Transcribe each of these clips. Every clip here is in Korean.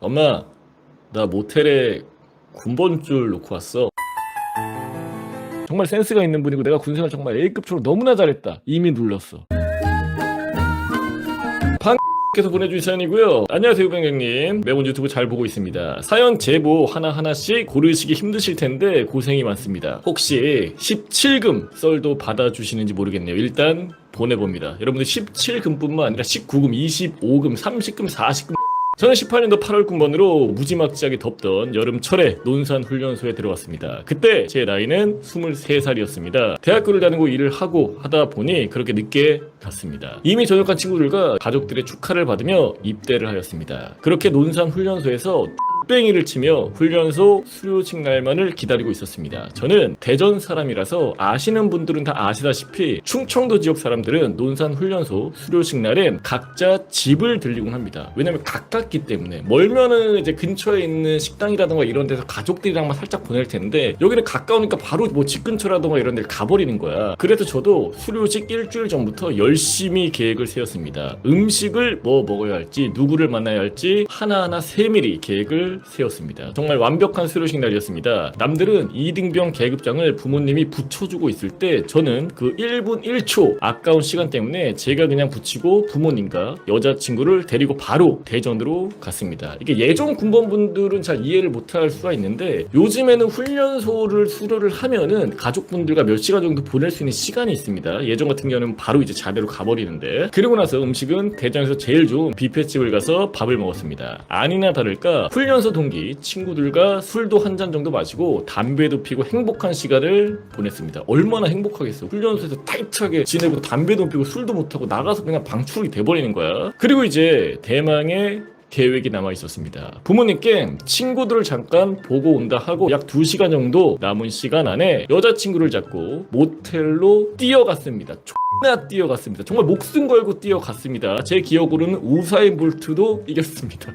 엄마 나 모텔에 군번줄 놓고 왔어 정말 센스가 있는 분이고 내가 군생활 정말 A급처럼 너무나 잘했다 이미 눌렀어 께서 보내주신 사연이고요. 안녕하세요, 병장님. 매번 유튜브 잘 보고 있습니다. 사연 제보 하나하나씩 고르시기 힘드실 텐데 고생이 많습니다. 혹시 17금 썰도 받아주시는지 모르겠네요. 일단 보내봅니다. 여러분들 17금뿐만 아니라 19금, 25금, 30금, 40금 저는 18년도 8월 군번으로 무지막지하게 덥던 여름철에 논산 훈련소에 들어왔습니다. 그때 제 나이는 23살이었습니다. 대학교를 다니고 일을 하고 하다 보니 그렇게 늦게 갔습니다. 이미 전역한 친구들과 가족들의 축하를 받으며 입대를 하였습니다. 그렇게 논산 훈련소에서 뺑이를 치며 훈련소 수료식 날만을 기다리고 있었습니다. 저는 대전 사람이라서 아시는 분들은 다 아시다시피 충청도 지역 사람들은 논산 훈련소 수료식 날엔 각자 집을 들리곤 합니다. 왜냐면 가깝기 때문에 멀면은 이제 근처에 있는 식당이라던가 이런 데서 가족들이랑만 살짝 보낼 텐데 여기는 가까우니까 바로 뭐 집 근처라던가 이런 데를 가버리는 거야. 그래서 저도 수료식 일주일 전부터 열심히 계획을 세웠습니다. 음식을 뭐 먹어야 할지 누구를 만나야 할지 하나하나 세밀히 계획을 세웠습니다. 정말 완벽한 수료식 날이었습니다. 남들은 이등병 계급장을 부모님이 붙여주고 있을 때 저는 그 1분 1초 아까운 시간 때문에 제가 그냥 붙이고 부모님과 여자친구를 데리고 바로 대전으로 갔습니다. 이게 예전 군번분들은 잘 이해를 못할 수가 있는데 요즘에는 훈련소를 수료를 하면은 가족분들과 몇 시간 정도 보낼 수 있는 시간이 있습니다. 예전 같은 경우는 바로 이제 자대로 가버리는데 그리고 나서 음식은 대전에서 제일 좋은 뷔페집을 가서 밥을 먹었습니다. 아니나 다를까 훈련 소 동기 친구들과 술도 한 잔 정도 마시고 담배도 피고 행복한 시간을 보냈습니다. 얼마나 행복하겠어. 훈련소에서 타이트하게 지내고 담배도 피고 술도 못하고 나가서 그냥 방출이 돼버리는 거야. 그리고 이제 대망의 계획이 남아 있었습니다. 부모님께 친구들을 잠깐 보고 온다 하고 약 2시간 정도 남은 시간 안에 여자친구를 잡고 모텔로 뛰어갔습니다. X나 뛰어갔습니다. 정말 목숨 걸고 뛰어갔습니다. 제 기억으로는 우사인 볼트도 이겼습니다.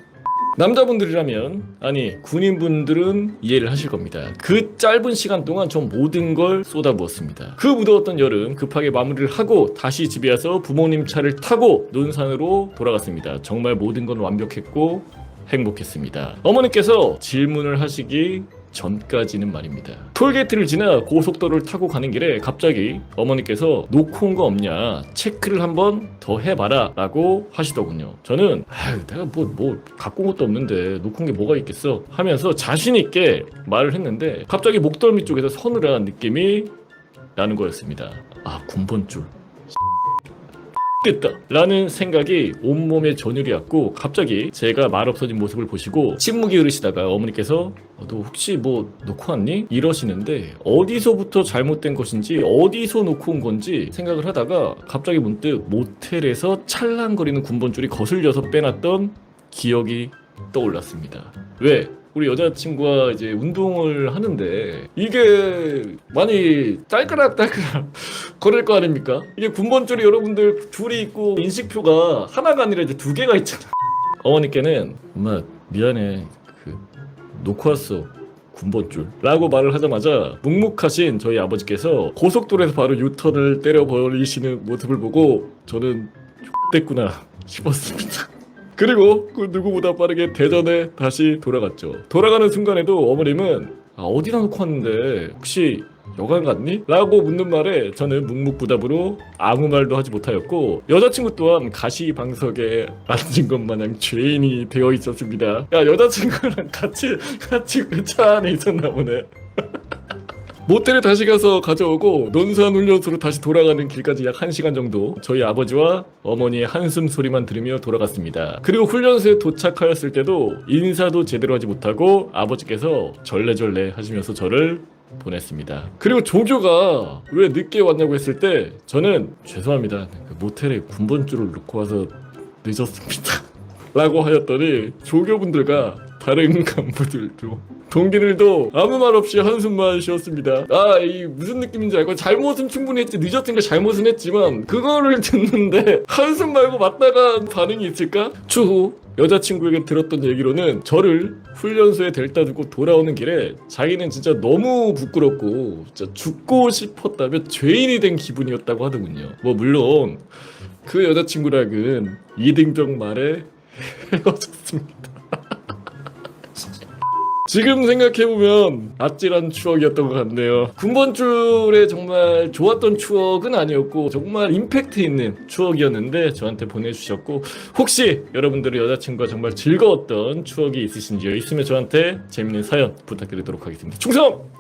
남자분들이라면 아니 군인분들은 이해를 하실 겁니다. 그 짧은 시간 동안 전 모든 걸 쏟아부었습니다. 그 무더웠던 여름 급하게 마무리를 하고 다시 집에 와서 부모님 차를 타고 논산으로 돌아갔습니다. 정말 모든 건 완벽했고 행복했습니다. 어머니께서 질문을 하시기 전까지는 말입니다. 톨게이트를 지나 고속도로를 타고 가는 길에 갑자기 어머니께서 놓고 온 거 없냐 체크를 한번 더 해봐라 라고 하시더군요. 저는 내가 뭐, 뭐 갖고 온 것도 없는데 놓고 온 게 뭐가 있겠어 하면서 자신있게 말을 했는데 갑자기 목덜미 쪽에서 서늘한 느낌이 나는 거였습니다. 아 군번 줄 됐다 라는 생각이 온몸에 전율이 왔고 갑자기 제가 말 없어진 모습을 보시고 침묵이 흐르시다가 어머니께서 어, 너 혹시 뭐 놓고 왔니? 이러시는데 어디서부터 잘못된 것인지 어디서 놓고 온 건지 생각을 하다가 갑자기 문득 모텔에서 찰랑거리는 군번줄이 거슬려서 빼놨던 기억이 떠올랐습니다 왜? 우리 여자친구와 이제 운동을 하는데 이게 많이 딸그락 딸그락 거릴 거 아닙니까? 이게 군번줄이 여러분들 둘이 있고 인식표가 하나가 아니라 이제 두 개가 있잖아. 어머니께는 엄마 미안해 그 놓고 왔어. 군번줄 라고 말을 하자마자 묵묵하신 저희 아버지께서 고속도로에서 바로 유턴을 때려버리시는 모습을 보고 저는 됐구나 싶었습니다. 그리고 그 누구보다 빠르게 대전에 다시 돌아갔죠. 돌아가는 순간에도 어머님은 아, 어디다 놓고 왔는데 혹시 여관 갔니? 라고 묻는 말에 저는 묵묵부답으로 아무 말도 하지 못하였고 여자친구 또한 가시방석에 앉은 것 마냥 죄인이 되어 있었습니다. 야 여자친구랑 같이 같이 그 차 안에 있었나 보네. 모텔에 다시 가서 가져오고 논산 훈련소로 다시 돌아가는 길까지 약 1시간 정도 저희 아버지와 어머니의 한숨 소리만 들으며 돌아갔습니다. 그리고 훈련소에 도착하였을 때도 인사도 제대로 하지 못하고 아버지께서 절레절레 하시면서 저를 보냈습니다. 그리고 조교가 왜 늦게 왔냐고 했을 때 저는 죄송합니다. 그 모텔에 군번줄을 놓고 와서 늦었습니다. 라고 하였더니 조교분들과 다른 간부들도 동기들도 아무 말 없이 한숨만 쉬었습니다. 아, 이 무슨 느낌인지 알고 잘못은 충분히 했지 늦었으니까 잘못은 했지만 그거를 듣는데 한숨 말고 맞다가 반응이 있을까? 추후 여자친구에게 들었던 얘기로는 저를 훈련소에 데려다 두고 돌아오는 길에 자기는 진짜 너무 부끄럽고 진짜 죽고 싶었다며 죄인이 된 기분이었다고 하더군요. 뭐 물론 그 여자친구랑은 이등병 말에 헤어졌습니다. 지금 생각해보면 아찔한 추억이었던 것 같네요. 군번 줄에 정말 좋았던 추억은 아니었고 정말 임팩트 있는 추억이었는데 저한테 보내주셨고 혹시 여러분들의 여자친구가 정말 즐거웠던 추억이 있으신지요? 있으면 저한테 재밌는 사연 부탁드리도록 하겠습니다. 충성!